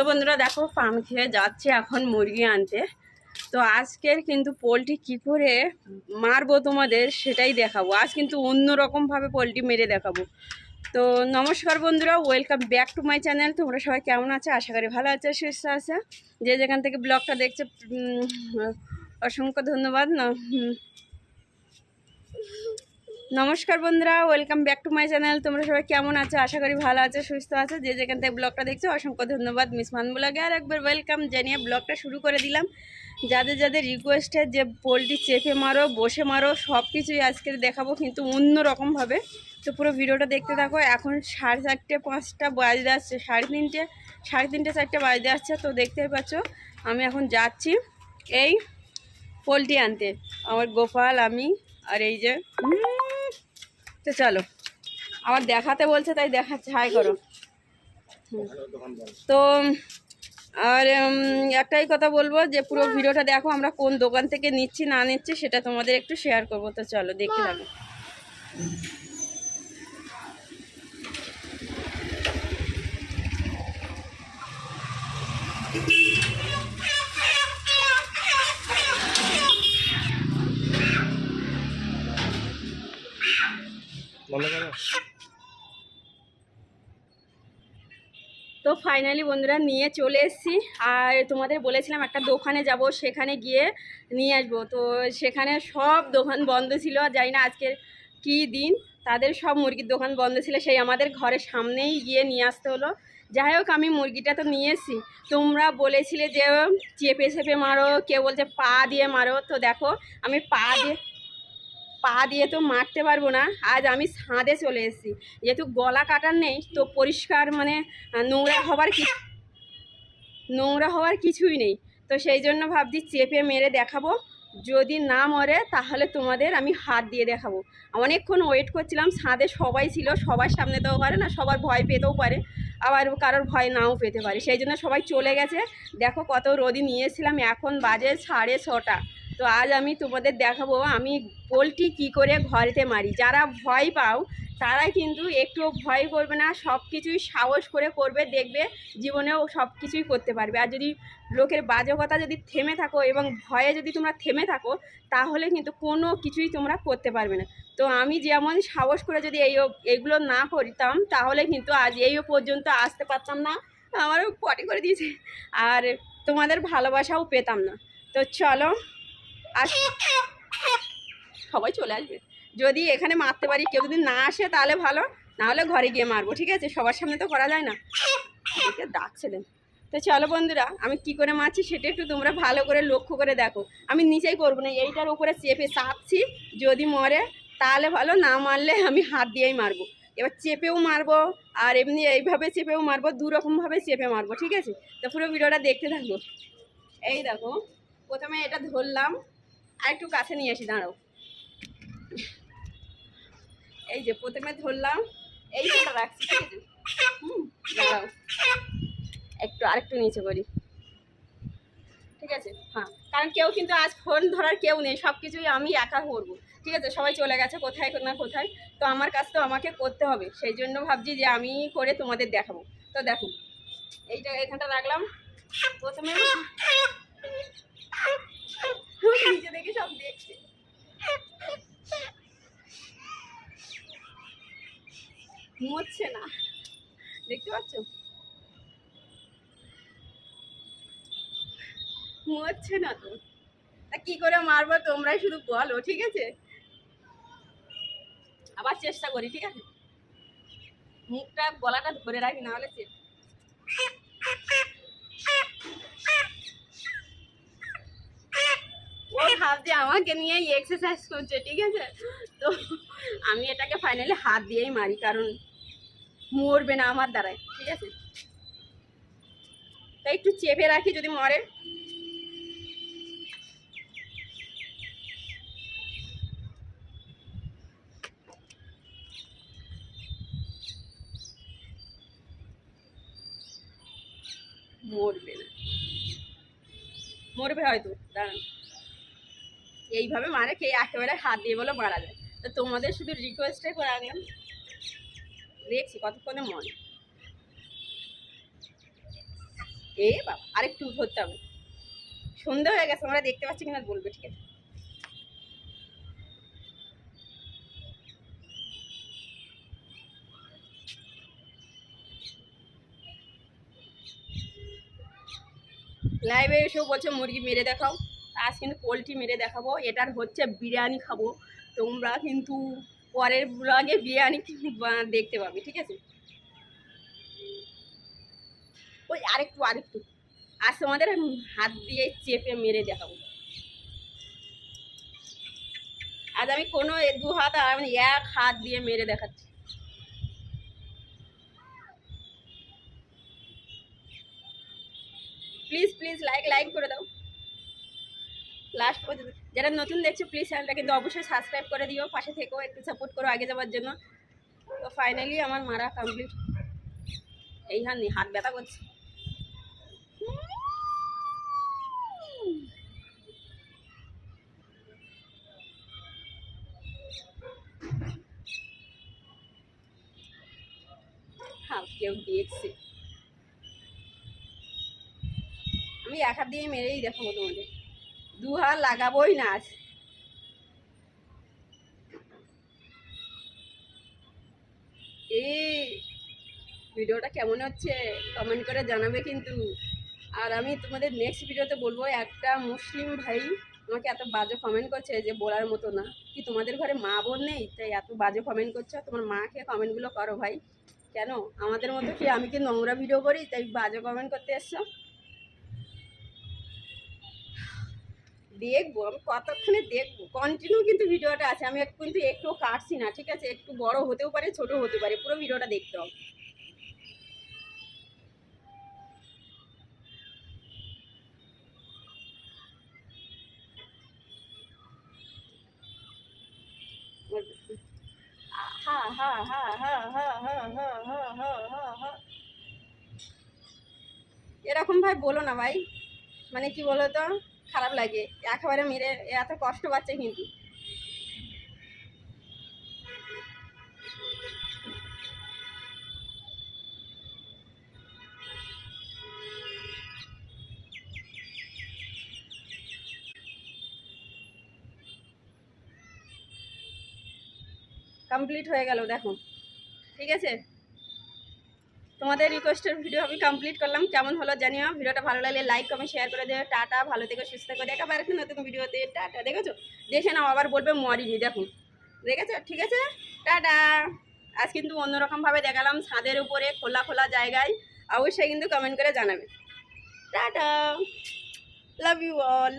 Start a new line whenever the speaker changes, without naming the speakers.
তো বন্ধুরা দেখো পাম খেয়ে যাচ্ছে এখন মুরগি আনতে। তো আজকের কিন্তু পোলট্রি কী করে মারবো তোমাদের সেটাই দেখাবো। আজ কিন্তু অন্য রকমভাবে পোলট্রি মেরে দেখাবো। তো নমস্কার বন্ধুরা welcome back to my channel তোমরা সবাই কেমন আছে? আশা করি ভালো আছে, সুস্থ আছে। যে যেখান থেকে ব্লগটা দেখছে অসংখ্য ধন্যবাদ। ন-। নমস্কার বন্ধুরা welcome back to my channel তোমরা সবাই কেমন আছো? আশা করি ভালো আছে সুস্থ আছে। যে যেখান থেকে ব্লগটা দেখছ অসংখ্য ধন্যবাদ। মিস মান ব্লগে আর একবার ওয়েলকাম জানিয়ে ব্লগটা শুরু করে দিলাম। যাদের যাদের রিকোয়েস্টের যে পোলট্রি চেপে মারো বসে মারো সব কিছুই আজকে দেখাবো কিন্তু অন্য রকমভাবে তো পুরো ভিডিওটা দেখতে থাকো। এখন সাড়ে চারটে পাঁচটা বাজতে আসছে সাড়ে তিনটে সাড়ে তিনটে চারটে বাজতে আসছে তো দেখতেই পাচ্ছ আমি এখন যাচ্ছি এই পোলট্রি আনতে। আমার গোপাল আমি আর এই যে উম, তো চলো। আমার দেখাতে বলছে, তাই দেখাচ্ছে। হাই করো। তো, আর একটাই কথা বলব যে, পুরো ভিডিওটা দেখো, আমরা কোন দোকান থেকে নিচ্ছি, না নিচ্ছি, সেটা তোমাদের একটু শেয়ার করব। তো চলো দেখে থাকো। তো ফাইনালি বন্ধুরা নিয়ে চলে এসেছি। আর তোমাদের বলেছিলাম একটা দোকানে যাব, সেখানে গিয়ে নিয়ে আসব। তো সেখানে সব দোকান বন্ধ ছিল জানি না আজকের কী দিন। তাদের সব মুরগির দোকান বন্ধ ছিল, সেই আমাদের ঘরের সামনেই গিয়ে নিয়ে আসতে হলো। যাই হোক, আমি মুরগিটা তো নিয়ে এসেছি। তোমরা বলেছিলে যে চেপে চেপে মারো, কেউ বলছে পা দিয়ে মারো। তো দেখো, আমি পা দিয়ে পা দিয়ে তো মারতে পারব না। আজ আমি ছাদে চলে এসেছি। যেহেতু গলা কাটার নেই, তো পরিষ্কার মানে নোংরা হওয়ার কি নোংরা হওয়ার কিছুই নেই। তো সেই জন্য ভাবছি চেপে মেরে দেখাবো। যদি না মরে, তাহলে তোমাদের আমি হাত দিয়ে দেখাবো। অনেকক্ষণ ওয়েট করছিলাম, ছাদে সবাই ছিল, সবার সামনে তো পারে না, সবার ভয় পেতেও পারে। আবার কারোর ভয় নাও পেতে পারে। সেই জন্য সবাই চলে গেছে। দেখো কত রোদি নিয়েছিলাম এখন বাজে সাড়ে ছটা। তো আজ আমি তোমাদের দেখাবো, আমি পোলট্রি কী করে ঘরেতে মারি। যারা ভয় পাও, তারা কিন্তু একটুও ভয় করবে না সব কিছুই সাহস করে করবে, দেখবে জীবনেও সব কিছুই করতে পারবে। আর যদি লোকের বাজে কথা যদি থেমে থাকো এবং ভয়ে যদি তোমরা থেমে থাকো, তাহলে কিন্তু কোনো কিছুই তোমরা করতে পারবে না। তো আমি যেমন সাহস করে যদি এই এগুলো না করতাম, তাহলে কিন্তু আজ এই পর্যন্ত আসতে পারতাম না। আমারও পটি করে দিয়েছে। আর তোমাদের ভালোবাসাও পেতাম না। তো চলো সবাই চলে আসবে। যদি এখানে মারতে পারি, কেউ যদি না আসে তাহলে ভালো, না হলে ঘরে গিয়ে মারবো, ঠিক আছে? সবার সামনে তো করা যায় না। এদিকে ডাকছিলেন তো চলো বন্ধুরা, আমি কি করে মারছি সেটা একটু তোমরা ভালো করে লক্ষ্য করে দেখো। আমি নিচেই করব না, এইটার উপরে চেপে চাপছি, যদি মরে তাহলে ভালো, না মারলে আমি হাত দিয়েই মারবো। এবার চেপেও মারবো, আর এমনি এইভাবে চেপেও মারবো দু রকমভাবে চেপে মারবো, ঠিক আছে? তো পুরো ভিডিওটা দেখতে থাকব এই দেখো, প্রথমে এটা ধরলাম আর একটু কাছে নিয়ে আসি, দাঁড়াও। এই যে প্রথমে ধরলাম, এই ফোনটা রাখছি, ঠিক আছে? হুম, দাঁড়াও। একটু আরেকটু নিচে করি। ঠিক আছে? হ্যাঁ কারণ কেউ কিন্তু আজ ফোন ধরার কেউ নেই সব কিছুই আমি একা করব। ঠিক আছে? সবাই চলে গেছে, কোথায় না কোথায়? তো আমার কাজ তো আমাকে করতে হবে, সেই জন্য ভাবছি যে আমি করে তোমাদের দেখাবো। তো দেখো, এইটা এখানটা রাখলাম। প্রথমে নিচে দেখে সব দেখছে। মরছে না। দেখতে পাচ্ছ? মরছে না তো। তা কি করে মারবো তোমরাই শুধু বলো, ঠিক আছে? আবার চেষ্টা করি, ঠিক আছে? মুখটা, গলাটা ধরে রাখি না হলে চেষ্টা ও আমাকে নিয়েই এক্সারসাইজ করছে, ঠিক আছে? তো আমি এটাকে ফাইনালি হাত দিয়েই মারি, কারণ মরবে না আমার দ্বারাই ঠিক আছে? তাই একটু চেপে রাখি যদি মরে। মরবে না। মরবে হয়তো, দাঁড়ান। এইভাবে মারে কে একেবারে হাত দিয়ে বলে মারা যায়। তো তোমাদের শুধু রিকোয়েস্টে করে আনলাম। দেখছি কতক্ষণে মনে। এ বাবা, আরেকটু ধরতে হবে। সন্ধে হয়ে গেছে আমরা দেখতে পাচ্ছি কিনা বলবে, ঠিক আছে? লাইভে এসেও বলছে, মুরগি মেরে দেখাও। আজ কিন্তু পোলট্রি মেরে দেখাবো। এটার হচ্ছে বিরিয়ানি খাব। তোমরা কিন্তু পরের ব্লগে বিরিয়ানি দেখতে পাবে, ঠিক আছে? ওই আরেকটু আরেকটু। আজ তোমাদের হাত দিয়ে চেপে মেরে দেখাবো। আজ আমি কোনো দু হাত আমি এক হাত দিয়ে মেরে দেখাচ্ছি। প্লিজ প্লিজ লাইক লাইক করে দাও। লাস্ট পর্যন্ত। যারা নতুন দেখছ প্লিজ চ্যানেলটা কিন্তু অবশ্যই সাবস্ক্রাইব করে দিও, পাশে থেকেও একটু সাপোর্ট করো আগে যাওয়ার জন্য। তো ফাইনালি আমার মারা কমপ্লিট এই হাত হাত ব্যথা করছে। কেউ আমি এক হাত দিয়ে মেরেই দেখাবো তোমাদের। দু হাত লাগাবোই না এই ভিডিওটা কেমন হচ্ছে কমেন্ট করে জানাবে কিন্তু। আর আমি তোমাদের নেক্সট ভিডিওতে বলব, একটা মুসলিম ভাই আমাকে এত বাজে কমেন্ট করছে যে বলার মতো না। কি তোমাদের ঘরে মা বোন নেই? তাই এত বাজে কমেন্ট করছ। তোমার মাকে কমেন্টগুলো করো ভাই। কেন? আমাদের মতো কি আমি কি নোংরা ভিডিও করি? তাই বাজে কমেন্ট করতে এসছো? দেখব আমি কতক্ষণে দেখব কন্টিনিউ কিন্তু ভিডিওটা আছে আমি কিন্তু একটু কাটছি না ঠিক আছে একটু বড় হতেও পারে ছোট হতে পারে পুরো ভিডিওটা দেখতে হবে হা হা হা হা হা হা হা হা হা হা হা এরকম ভাই বলো না ভাই মানে কি বলো তো খারাপ লাগে। একেবারে মেরে, এত কষ্ট পাচ্ছে কিন্তু। কমপ্লিট হয়ে গেল দেখো ঠিক আছে? তোমাদের রিকোয়েস্টের ভিডিও আমি কমপ্লিট করলাম। কেমন হলো জানিও। ভিডিওটা ভালো লাগলে লাইক কমেন্ট শেয়ার করে দেবে টাটা, ভালো থেকে, সুস্থ করে আর একটা নতুন ভিডিওতে টাটা, দেখেছ? দেখে নাও, আবার বলবে মরিনি দেখুন দেখেছ? ঠিক আছে? টাটা। আজ কিন্তু অন্যরকমভাবে দেখালাম ছাদের উপরে খোলা খোলা জায়গায়। অবশ্যই কিন্তু কমেন্ট করে জানাবে। টাটা। Love you all